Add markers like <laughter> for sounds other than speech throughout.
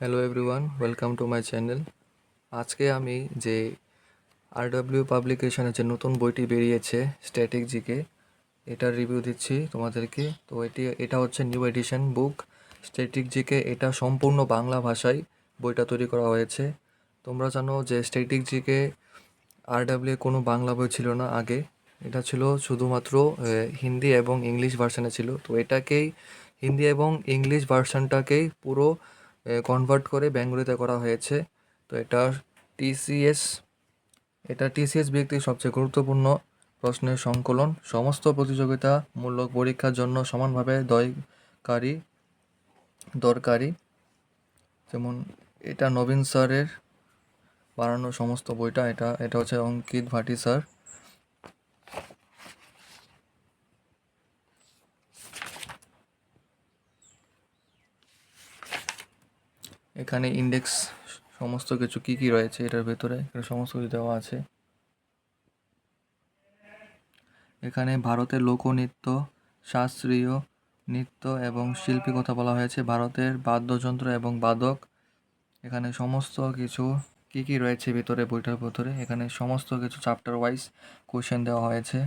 Hello everyone welcome to my channel আজকে আমি যে আরডব্লিউ পাবলিকেশনের যে নতুন বইটি বেরিয়েছে স্ট্যাটিক জিকে এটার রিভিউ দিচ্ছি তোমাদেরকে। তো এটি, এটা হচ্ছে new edition book static GK এটা সম্পূর্ণ বাংলা ভাষায় বইটা তৈরি করা হয়েছে। তোমরা জানো যে স্ট্যাটিক জিকে আরডব্লিউ কোনো বাংলা বই ছিল না আগে। এটা ছিল শুধুমাত্র হিন্দি এবং ইংলিশ ভার্সানে ছিল। তো এটাকেই, হিন্দি এবং ইংলিশ ভার্সানটাকেই পুরো কনভার্ট করে বেঙ্গলিতে করা হয়েছে। তো এটা টিসিএস এটা টিসিএস ব্যক্তির সবচেয়ে গুরুত্বপূর্ণ প্রশ্নের সংকলন। সমস্ত প্রতিযোগিতামূলক পরীক্ষার জন্য সমানভাবে দয়কারী, দরকারি। যেমন এটা নবীন স্যারের বানানো সমস্ত বইটা, এটা এটা হচ্ছে অঙ্কিত ভাটি স্যার। এখানে ইন্ডেক্স সমস্ত কিছু কি কি রয়েছে এটার ভেতরে? সমস্ত কিছু দেওয়া আছে। এখানে ভারতের লোকনৃত্য, শাস্ত্রীয় নৃত্য এবং শিল্পী কথা বলা হয়েছে। ভারতের বাদ্যযন্ত্র এবং বাদক। এখানে সমস্ত কিছু কি কি রয়েছে ভিতরে, বইটার ভিতরে? এখানে সমস্ত কিছু চ্যাপ্টার ওয়াইজ কোশ্চেন দেওয়া হয়েছে।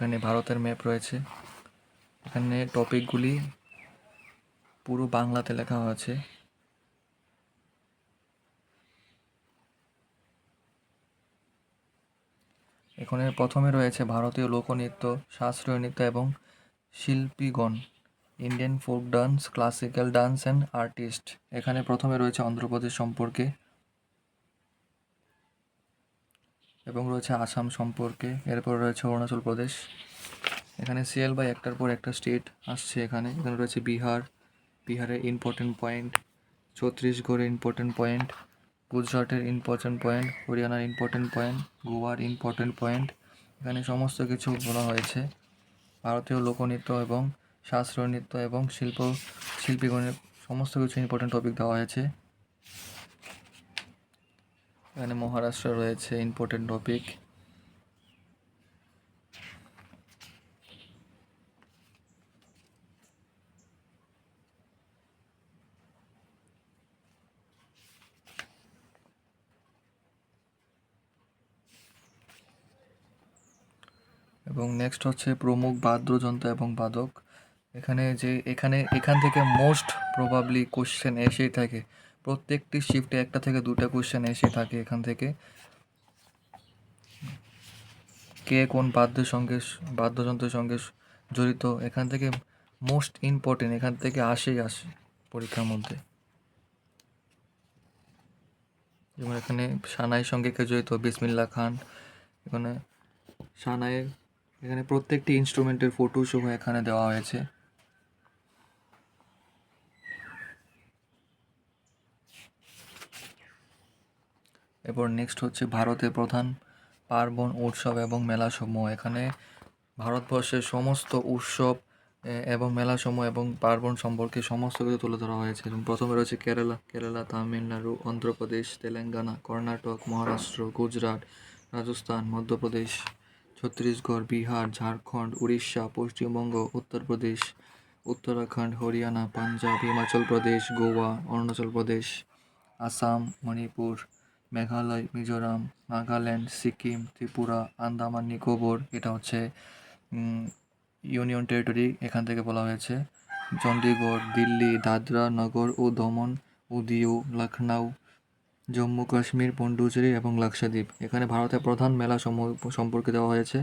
এখানে ভারতের ম্যাপ রয়েছে। এখানে টপিকগুলি পুরো বাংলাতে লেখা আছে। এখানে প্রথমে রয়েছে ভারতীয় লোকনৃত্য, শাস্ত্রীয় নৃত্য এবং শিল্পীগণ Indian folk dance classical dance and artist এখানে প্রথমে রয়েছে অন্ধ্রপ্রদেশ সম্পর্কে। এবং রয়েছে আসাম সম্পর্কে। এরপর রয়েছে অরুণাচল প্রদেশ। এখানে সিএল বাই একটার পর একটা স্টেট আসছে এখানে। এখানে রয়েছে বিহার। বিহারের ইম্পর্টেন্ট পয়েন্ট ছত্তিশগড়ের ইম্পর্টেন্ট পয়েন্ট গুজরাটের ইম্পর্টেন্ট পয়েন্ট হরিয়ানার ইম্পর্টেন্ট পয়েন্ট গোয়ার ইম্পর্টেন্ট পয়েন্ট এখানে সমস্ত কিছু বলা হয়েছে। ভারতীয় লোকনৃত্য এবং শাস্ত্রীয় নৃত্য এবং শিল্প, শিল্পীগণের সমস্ত কিছু ইম্পর্টেন্ট টপিক দেওয়া হয়েছে। এখানে মহারাষ্ট্র রয়েছে ইম্পর্টেন্ট টপিক এবং নেক্সট হচ্ছে প্রমুখ বাদ্যযন্ত্র এবং বাদক। এখানে যে, এখানে, এখান থেকে মোস্ট প্রবাবলি কোশ্চেন এসেই থাকে প্রত্যেকটি শিফটে একটা থেকে দুটো কোশ্চেন এসে থাকে এখান থেকে। কে কোন বাদ্যের সঙ্গে, বাদ্যযন্ত্রের সঙ্গে জড়িত? এখান থেকে মোস্ট ইম্পর্টেন্ট এখান থেকে আসেই আসে পরীক্ষার মধ্যে। যেমন এখানে সানাইয়ের সঙ্গে কে জড়িত? বিসমিল্লা খান। এখানে সানাইয়ের, এখানে প্রত্যেকটি ইনস্ট্রুমেন্টের ফটো সহ এখানে দেওয়া হয়েছে। এরপর নেক্সট হচ্ছে ভারতের প্রধান পার্বণ উৎসব এবং মেলাসমূহ। এখানে ভারতবর্ষের সমস্ত উৎসব এবং মেলাসমূহ এবং পার্বণ সম্পর্কে সমস্ত কিছু তুলে ধরা হয়েছে। প্রথমে রয়েছে কেরালা কেরালা, তামিলনাড়ু, অন্ধ্রপ্রদেশ, তেলেঙ্গানা, কর্ণাটক, মহারাষ্ট্র, গুজরাট, রাজস্থান, মধ্যপ্রদেশ, ছত্তিশগড়, বিহার, ঝাড়খণ্ড, উড়িষ্যা, পশ্চিমবঙ্গ, উত্তরপ্রদেশ, উত্তরাখণ্ড, হরিয়ানা, পাঞ্জাব, হিমাচল প্রদেশ, গোয়া, অরুণাচল প্রদেশ, আসাম, মণিপুর মেঘালয়, মিজোরাম, নাগাল্যান্ড, সিকিম, ত্রিপুরা, আন্দামান, নিকোবর, এটা হচ্ছে ইউনিয়ন টেরিটরি এখান থেকে বলা হয়েছে। চণ্ডীগড় দিল্লি, দাদরা, নগর ও দমন ও দিউ লখনউ, জম্মু, কাশ্মীর, পন্ডুচেরি এবং লাক্ষাদ্বীপ। এখানে ভারতের প্রধান মেলা সম্পর্কে দেওয়া হয়েছে।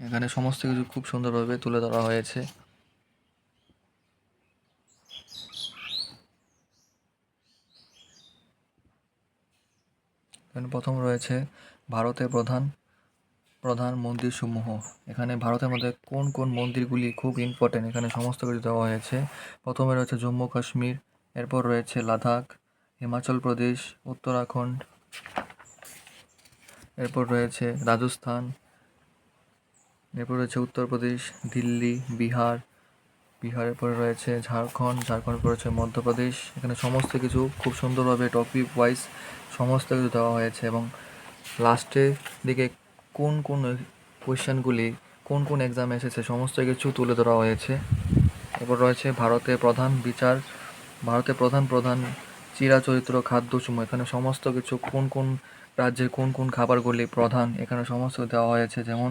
এখানে সমস্ত কিছু খুব সুন্দরভাবে তুলে ধরা হয়েছে। প্রথম রয়েছে ভারতের প্রধান প্রধান মন্দিরসমূহ। এখানে ভারতের মধ্যে কোন কোন মন্দিরগুলি খুব ইম্পর্টেন্ট এখানে সমস্ত কিছু দেওয়া হয়েছে। প্রথমে রয়েছে জম্মু কাশ্মীর, এরপর রয়েছে লাদাখ, হিমাচল প্রদেশ, উত্তরাখণ্ড, এরপর রয়েছে রাজস্থান, এরপর রয়েছে উত্তরপ্রদেশ দিল্লি, বিহার বিহারের পরে রয়েছে ঝাড়খণ্ড ঝাড়খণ্ড পরে রয়েছে মধ্যপ্রদেশ। এখানে সমস্ত কিছু খুব সুন্দরভাবে টপিক ওয়াইজ সমস্ত কিছু দেওয়া হয়েছে এবং লাস্টের দিকে কোন কোন কোয়েশ্চেনগুলি কোন কোন এক্সামে এসেছে, সমস্ত কিছু তুলে ধরা হয়েছে। এরপর রয়েছে ভারতের প্রধান বিচার, ভারতের প্রধান প্রধান চিরাচরিত্র খাদ্যসমূহ এখানে সমস্ত কিছু কোন কোন রাজ্যের কোন কোন খাবারগুলি প্রধান, এখানে সমস্ত দেওয়া হয়েছে, যেমন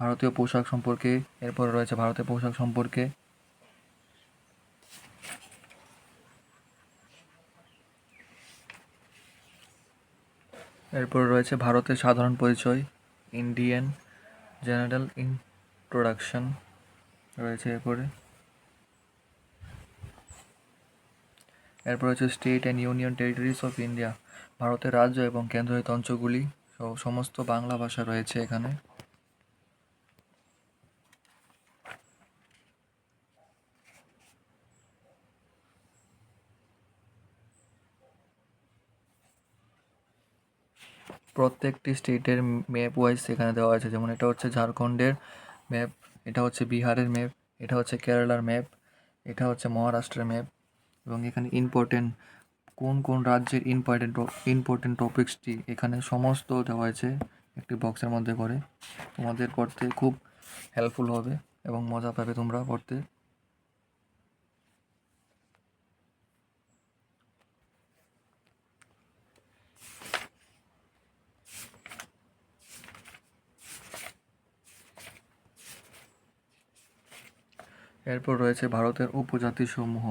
ভারতীয় পোশাক সম্পর্কে, এরপর রয়েছে ভারতের পোশাক সম্পর্কে। এরপর রয়েছে ভারতের সাধারণ পরিচয় ইন্ডিয়ান জেনারেল ইন্ট্রোডাকশন রয়েছে এরপরে। এরপর হচ্ছে state and union territories of India ভারতের রাজ্য এবং কেন্দ্রীয় অঞ্চলগুলি সমস্ত বাংলা ভাষা রয়েছে এখানে। প্রত্যেকটি স্টেটের ম্যাপ ওয়াইজ এখানে দেওয়া আছে। যেমন এটা হচ্ছে ঝাড়খণ্ডের ম্যাপ, এটা হচ্ছে বিহারের ম্যাপ, এটা হচ্ছে কেরালার ম্যাপ, এটা হচ্ছে মহারাষ্ট্রের ম্যাপ এবং এখানে ইম্পর্টেন্ট কোন কোন রাজ্যের ইম্পর্টেন্ট ইম্পর্টেন্ট টপিক্সটি এখানে সমস্ত দেওয়া হয়েছে একটি বক্সের মধ্যে করে। তোমাদের পড়তে খুব হেল্পফুল হবে এবং মজা পাবে তোমরা পড়তে। এরপর রয়েছে ভারতের উপজাতি সমূহ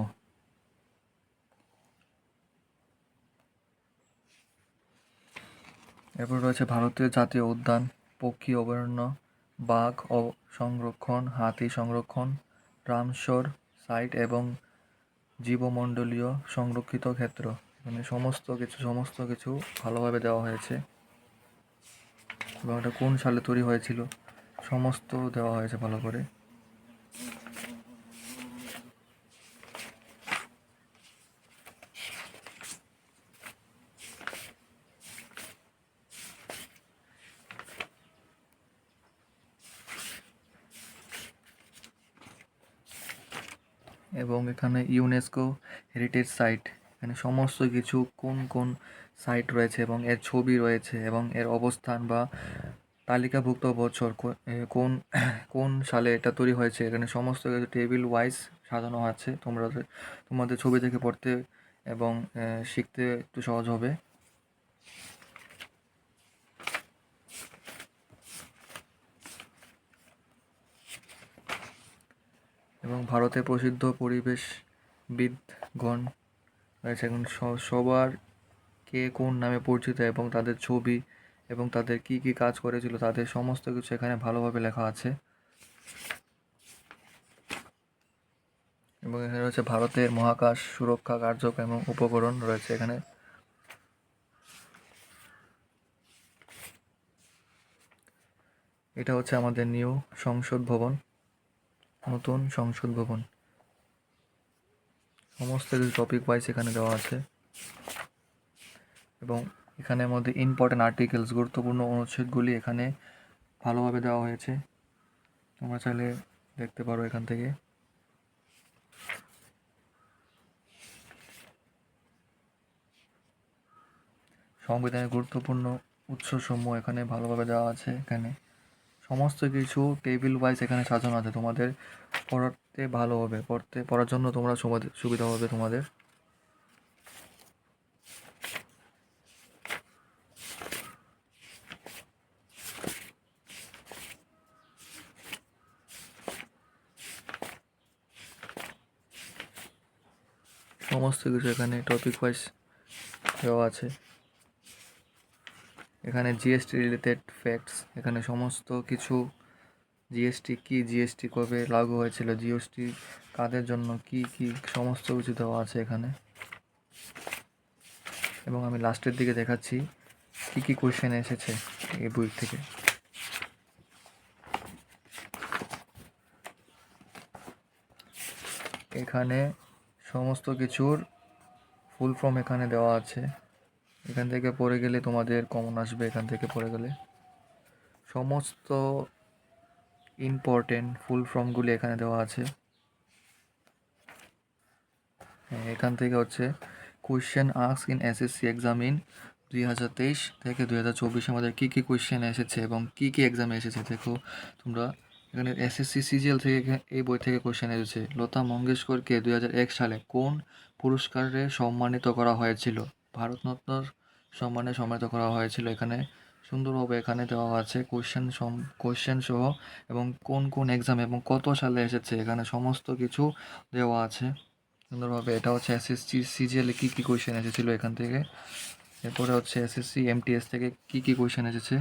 এরপর রয়েছে ভারতীয় জাতীয় উদ্যান, পক্ষী অভয়ারণ্য, বাঘ ও সংরক্ষণ, হাতি সংরক্ষণ রামসর সাইট এবং জীবমণ্ডলীয় সংরক্ষিত ক্ষেত্র। মানে সমস্ত কিছু সমস্ত কিছু ভালোভাবে দেওয়া হয়েছে। এবং এটা কোন সালে তৈরি হয়েছিল, সমস্ত দেওয়া হয়েছে ভালো করে। এবং এখানে ইউনেস্কো হেরিটেজ সাইট এখানে সমস্ত কিছু কোন কোন সাইট রয়েছে এবং এর ছবি রয়েছে এবং এর অবস্থান বা তালিকাভুক্ত বছর কোন <clears throat> কোন সালে এটা তৈরি হয়েছে, এখানে সমস্ত কিছু টেবিল ওয়াইজ সাজানো আছে, তোমরা তোমাদের ছবি থেকে পড়তে এবং শিখতে একটু সহজ হবে। এবং ভারতের প্রসিদ্ধ পরিবেশবিদগণ রয়েছে। এখন সবার কে কোন নামে পরিচিত এবং তাদের ছবি এবং তাদের কি কি কাজ করেছিল, তাদের সমস্ত কিছু এখানে ভালোভাবে লেখা আছে। এবং এখানে রয়েছে ভারতের মহাকাশ সুরক্ষা কার্যক্রম এবং উপকরণ রয়েছে এখানে। এটা হচ্ছে আমাদের নিউ সংসদ ভবন। নতুন সংসদ ভবন। সমস্ত কিছু টপিক ওয়াইজ এখানে দেওয়া আছে। এবং এখানের মধ্যে ইম্পর্টেন্ট আর্টিকেলস গুরুত্বপূর্ণ অনুচ্ছেদগুলি এখানে ভালোভাবে দেওয়া হয়েছে। তোমরা চাইলে দেখতে পারো এখান থেকে। সংবিধানের গুরুত্বপূর্ণ উৎসসমূহ এখানে ভালোভাবে দেওয়া আছে এখানে। সমস্ত কিছু টেবিল ওয়াইজ এখানে সাজানো আছে। তোমাদের পড়তে ভালো হবে। পড়তে, পড়ার জন্য তোমরা সুবিধা হবে তোমাদের। সমস্ত কিছু এখানে টপিক ওয়াইজ দেওয়া আছে। এখানে জিএসটি রিলেটেড ফ্যাক্টস এখানে সমস্ত কিছু জিএসটি কি জিএসটি কবে লাগু হয়েছিল জিএসটি কাদের জন্য কি কি সমস্ত কিছু দেওয়া আছে এখানে। এবং আমি লাস্টের দিকে দেখাচ্ছি কি কি কোয়েশ্চেন এসেছে এই বই থেকে। এখানে সমস্ত কিছুর ফুল ফর্ম এখানে দেওয়া আছে। এখান থেকে পড়ে গেলে তোমাদের কমন আসবে এখান থেকে পড়ে গেলে। সমস্ত ইম্পর্টেন্ট ফুল ফর্মগুলি এখানে দেওয়া আছে। হ্যাঁ, এখান থেকে হচ্ছে question ask in SSC exam in দুই হাজার তেইশ থেকে দুই হাজার চব্বিশে আমাদের কী কী কোয়েশ্চেন এসেছে এবং কী কী এক্সামে এসেছে? দেখো তোমরা এখানে এসএসসি সিজিএল থেকে এই বই থেকে কোয়েশ্চেন এসেছে। লতা মঙ্গেশকরকে দুই হাজার এক সালে কোন পুরস্কারে সম্মানিত করা হয়েছিল? ভারতরত্ন সম্মানে সম্মানিত করা হয়েছিল এখানে। সুন্দরভাবে এখানে দেওয়া আছে কোয়েশ্চেন সম কোয়েশ্চেন সহ এবং কোন কোন এক্সাম এবং কত সালে এসেছে এখানে সমস্ত কিছু দেওয়া আছে। সুন্দরভাবে এটা হচ্ছে এসএসসি সিজিএলে কী কী কোয়েশ্চেন এসেছিল এখান থেকে। এরপরে হচ্ছে এসএসসি এমটিএস থেকে কী কী কোয়েশ্চেন এসেছে?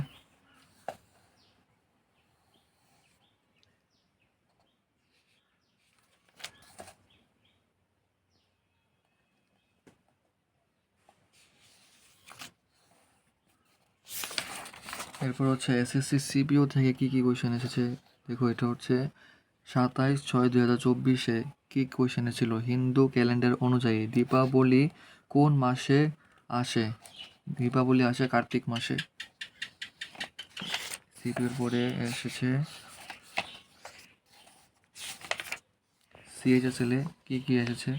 এরপর হচ্ছে এসএসসি সিপিও থেকে কী কী কোয়েশ্চেন এসেছে? দেখো, এটা হচ্ছে সাতাইশ ছয় দুই হাজার চব্বিশে কী কোয়েশ্চেন ছিল হিন্দু ক্যালেন্ডার অনুযায়ী দীপাবলি কোন মাসে আসে? দীপাবলি আসে কার্তিক মাসে। সিপিওর পরে এসেছে সিএইচএসএল কী কী এসেছে?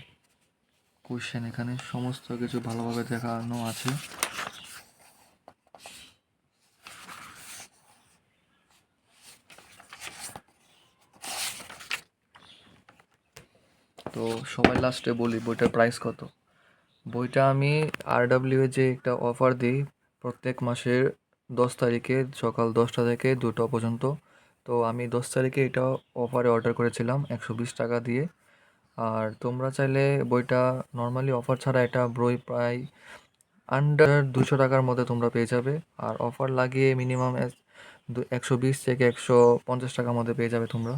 কোয়েশ্চেন এখানে সমস্ত কিছু ভালোভাবে দেখানো আছে। তো সবাই লাস্টে বলি, বইটার প্রাইস কত? বইটা আমি আরডাব্লিউ যে একটা অফার দিই, প্রত্যেক মাসের দশ তারিখে, সকাল দশটা থেকে দুটো পর্যন্ত, তো আমি দশ তারিখে এটা অফারে অর্ডার করেছিলাম, একশো বিশ টাকা দিয়ে। আর তোমরা চাইলে বইটা নর্মালি অফার ছাড়া এটা বই প্রায় আন্ডার দুশো টাকার মধ্যে তোমরা পেয়ে যাবে। আর অফার লাগিয়ে মিনিমাম একশো বিশ থেকে একশো পঞ্চাশ টাকার মধ্যে পেয়ে যাবে তোমরা।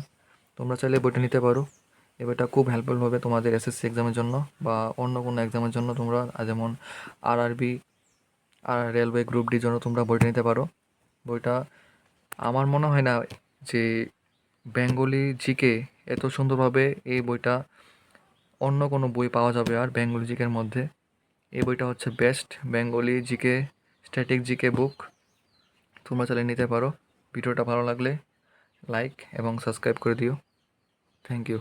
তোমরা চাইলে বইটা নিতে পারো। বইটা খুব হেল্পফুল হবে তোমাদের এসএসসি এক্সামের জন্য বা অন্য কোনো এক্সামের জন্য তোমরা যেমন আরআরবি আর রেলওয়ে গ্রুপ ডির জন্য তোমরা বইটা নিতে পারো। বইটা আমার মনে হয় না যে বেঙ্গলি জিকে এত সুন্দরভাবে এই বইটা অন্য কোনো বই পাওয়া যাবে আর বেঙ্গলি জিকের মধ্যে। এই বইটা হচ্ছে best Bengali GK static GK book তোমরা চাইলে নিতে পারো। ভিডিওটা ভালো লাগলে লাইক এবং সাবস্ক্রাইব করে দিও। Thank you